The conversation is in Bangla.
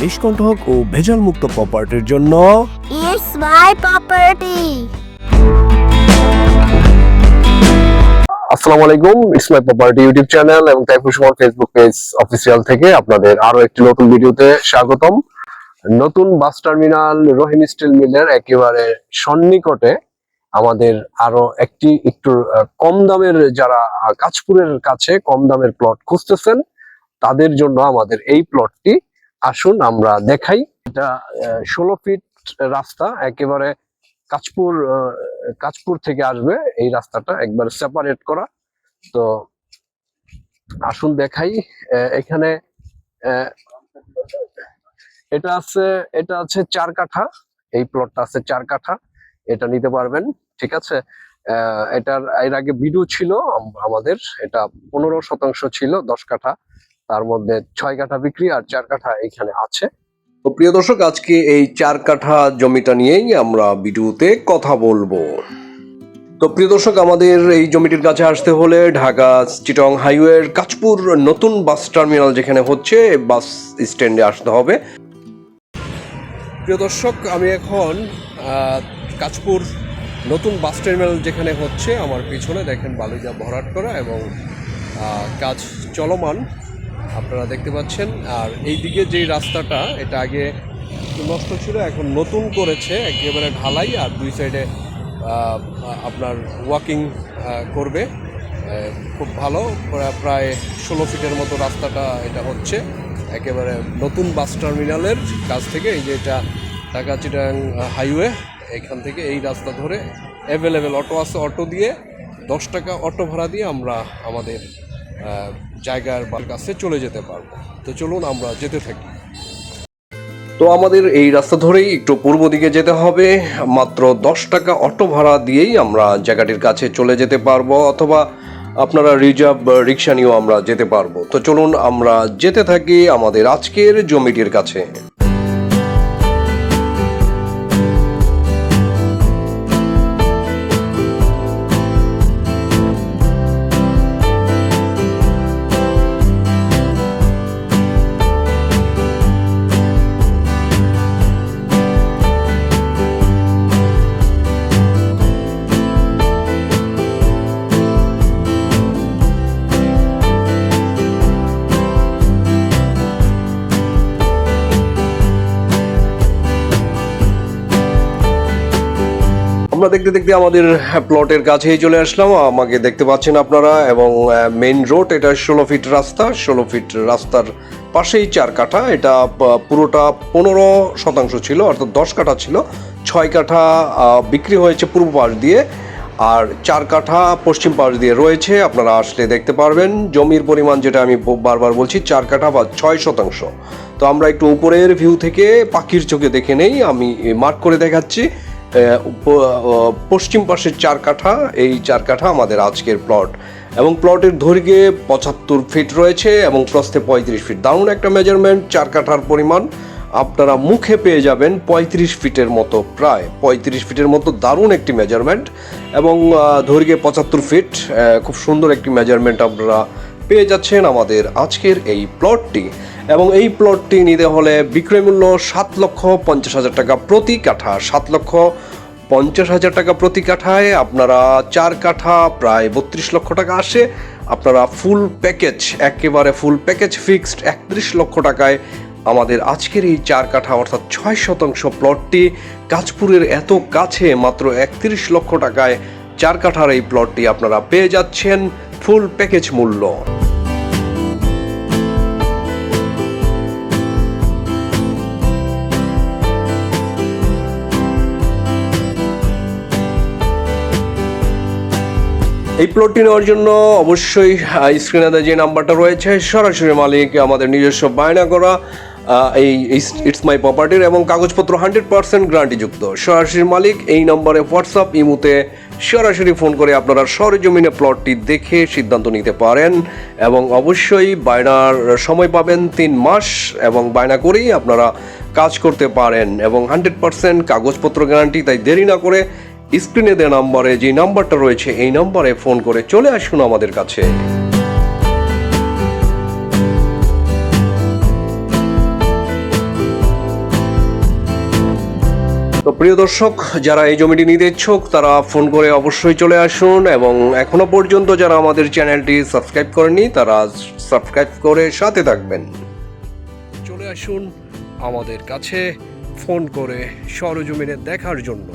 নিষ্কণ্ঠক ও ভেজাল মুক্ত প্রপার্টির জন্য It's my property. আসসালামু আলাইকুম ইসমাই প্রপার্টি ইউটিউব চ্যানেল এবং Taifur Suman Facebook page official থেকে আপনাদের আরও একটি নতুন ভিডিওতে স্বাগতম নতুন বাস টার্মিনাল রহিম স্টিল মিলের একেবারে সন্নিকটে আমাদের আরও একটি একটু আহ, কম দামের যারা আহ, কাঁচপুরের কাছে কম দামের প্লট খুঁজতেছেন তাদের জন্য আমাদের এই প্লটটি আসুন আমরা দেখাই। এটা ষোলো ফিট রাস্তা একেবারে কাঁচপুর আহ, কাঁচপুর থেকে আসবে এই রাস্তাটা একবার সেপারেট করা। তো আসুন দেখাই। এখানে এটা আছে এটা আছে চার কাঠা। এই প্লটটা আছে চার কাঠা। এটা নিতে পারবেন ঠিক আছে? এটার এর আগে বিডু ছিল আমাদের। এটা পনেরো শতাংশ ছিল দশ কাঠা। তার মধ্যে ছয় কাঠা বিক্রি আর চার কাঠা এখানে আছে। তো প্রিয় দর্শক, আজকে এই চার কাঠা জমিটা নিয়েই আমরা ভিডিওতে কথা বলব। তো প্রিয় দর্শক, আমাদের এই জমিটির কাছে আসতে হলে ঢাকা চিটং হাইওয়ের কাঁচপুর নতুন বাস টার্মিনাল যেখানে হচ্ছে বাস স্ট্যান্ডে আসতে হবে। প্রিয় দর্শক, আমি এখন কাঁচপুর নতুন বাস টার্মিনাল যেখানে হচ্ছে, আমার পিছনে দেখেন বালুজা ভরাট করা এবং কাজ চলমান। আপনারা দেখতে পাচ্ছেন। আর এই দিকে যে রাস্তাটা, এটা আগে নষ্ট ছিল, এখন নতুন করেছে, একেবারে ঢালাই, আর দুই সাইডে আপনার ওয়াকিং করবে। খুব ভালো প্রায় ষোলো ফিটের মতো রাস্তাটা এটা হচ্ছে। একেবারে নতুন বাস টার্মিনালের কাছ থেকে, এই যে এটা ঢাকা চিটাং হাইওয়ে, এখান থেকে এই রাস্তা ধরে অ্যাভেলেবেল অটো আছে, অটো দিয়ে, দশ টাকা অটো ভাড়া দিয়ে আমরা আমাদের জায়গার কাছে চলে যেতে পারব। তো চলুন আমরা যেতে থাকি। তো আমাদের এই রাস্তা ধরেই একটু পূর্ব দিকে যেতে হবে। মাত্র দশ টাকা অটো ভাড়া দিয়েই আমরা জায়গাটির কাছে চলে যেতে পারব অথবা আপনারা রিজার্ভ রিক্সা নিয়েও আমরা যেতে পারব। তো চলুন আমরা যেতে থাকি আমাদের আজকের জমিটির কাছে। আমরা দেখতে দেখতে আমাদের প্লটের কাছেই চলে আসলাম। আমাকে দেখতে পাচ্ছেন আপনারা এবং মেন রোড এটা ষোলো ফিট রাস্তা। ষোলো ফিট রাস্তার পাশেই চার কাঠা। এটা পুরোটা পনেরো শতাংশ ছিল, অর্থাৎ দশ কাঠা ছিল। ছয় কাঠা বিক্রি হয়েছে পূর্ব পাশ দিয়ে। আর চার কাঠা পশ্চিম পাশ দিয়ে রয়েছে, আপনারা আসলে দেখতে পারবেন। জমির পরিমাণ যেটা আমি বারবার বলছি, চার কাঠা বা ছয় শতাংশ। তো আমরা একটু উপরের ভিউ থেকে পাখির চোখে দেখে নেই, আমি মার্ক করে দেখাচ্ছি। পশ্চিম পাশের চার কাঠা, এই চার কাঠা আমাদের আজকের প্লট এবং প্লটের দৈর্ঘ্যে পঁচাত্তর ফিট রয়েছে এবং প্রস্থে পঁয়ত্রিশ ফিট দারুণ একটা মেজারমেন্ট চার কাঠার পরিমাণ। আপনারা মুখে পেয়ে যাবেন পঁয়ত্রিশ ফিটের মতো প্রায়। পঁয়ত্রিশ ফিটের মতো দারুণ একটি মেজারমেন্ট এবং দৈর্ঘ্যে পঁচাত্তর ফিট খুব সুন্দর একটি মেজারমেন্ট আপনারা পেয়ে যাচ্ছেন আমাদের আজকের এই প্লটটি এবং এই প্লটটি নিতে হলে বিক্রয় মূল্য সাত লক্ষ পঞ্চাশ হাজার টাকা প্রতি কাঠা। সাত লক্ষ পঞ্চাশ হাজার টাকা প্রতি কাঠায় আপনারা চার কাঠা প্রায় বত্রিশ লক্ষ টাকা আসে। আপনারা ফুল প্যাকেজ একেবারে ফুল প্যাকেজ ফিক্সড একত্রিশ লক্ষ টাকায় আমাদের আজকের এই চার কাঠা অর্থাৎ ছয় শতাংশ প্লটটি কাঁচপুরের এত কাছে মাত্র একত্রিশ লক্ষ টাকায় চার কাঠার এই প্লটটি আপনারা পেয়ে যাচ্ছেন। ফুল প্যাকেজ মূল্য। এই প্লটটি নেওয়ার জন্য অবশ্যই স্ক্রিনে যে নাম্বারটা রয়েছে, সরাসরি মালিক, আমাদের নিজস্ব বায়না করা এই ইটস মাই প্রপার্টির এবং কাগজপত্র হান্ড্রেড পার্সেন্ট গ্যারান্টিযুক্ত সরাসরি মালিক, এই নম্বরে হোয়াটসঅ্যাপ, ইমুতে সরাসরি ফোন করে আপনারা সরজমিনে প্লটটি দেখে সিদ্ধান্ত নিতে পারেন এবং অবশ্যই বায়নার সময় পাবেন তিন মাস এবং বায়না করেই আপনারা কাজ করতে পারেন এবং হান্ড্রেড পার্সেন্ট কাগজপত্র গ্যারান্টি তাই দেরি না করে স্ক্রিনে দেওয়া নম্বরে যে নাম্বারটা রয়েছে, এই নম্বরে ফোন করে চলে আসুন আমাদের কাছে। তো প্রিয় দর্শক, যারা এই জমিটি নিতে ইচ্ছুক, তারা ফোন করে অবশ্যই চলে আসুন এবং এখনও পর্যন্ত যারা আমাদের চ্যানেলটি সাবস্ক্রাইব করেনি তারা সাবস্ক্রাইব করে সাথে থাকবেন। চলে আসুন আমাদের কাছে, ফোন করে সরজমিনে দেখার জন্য।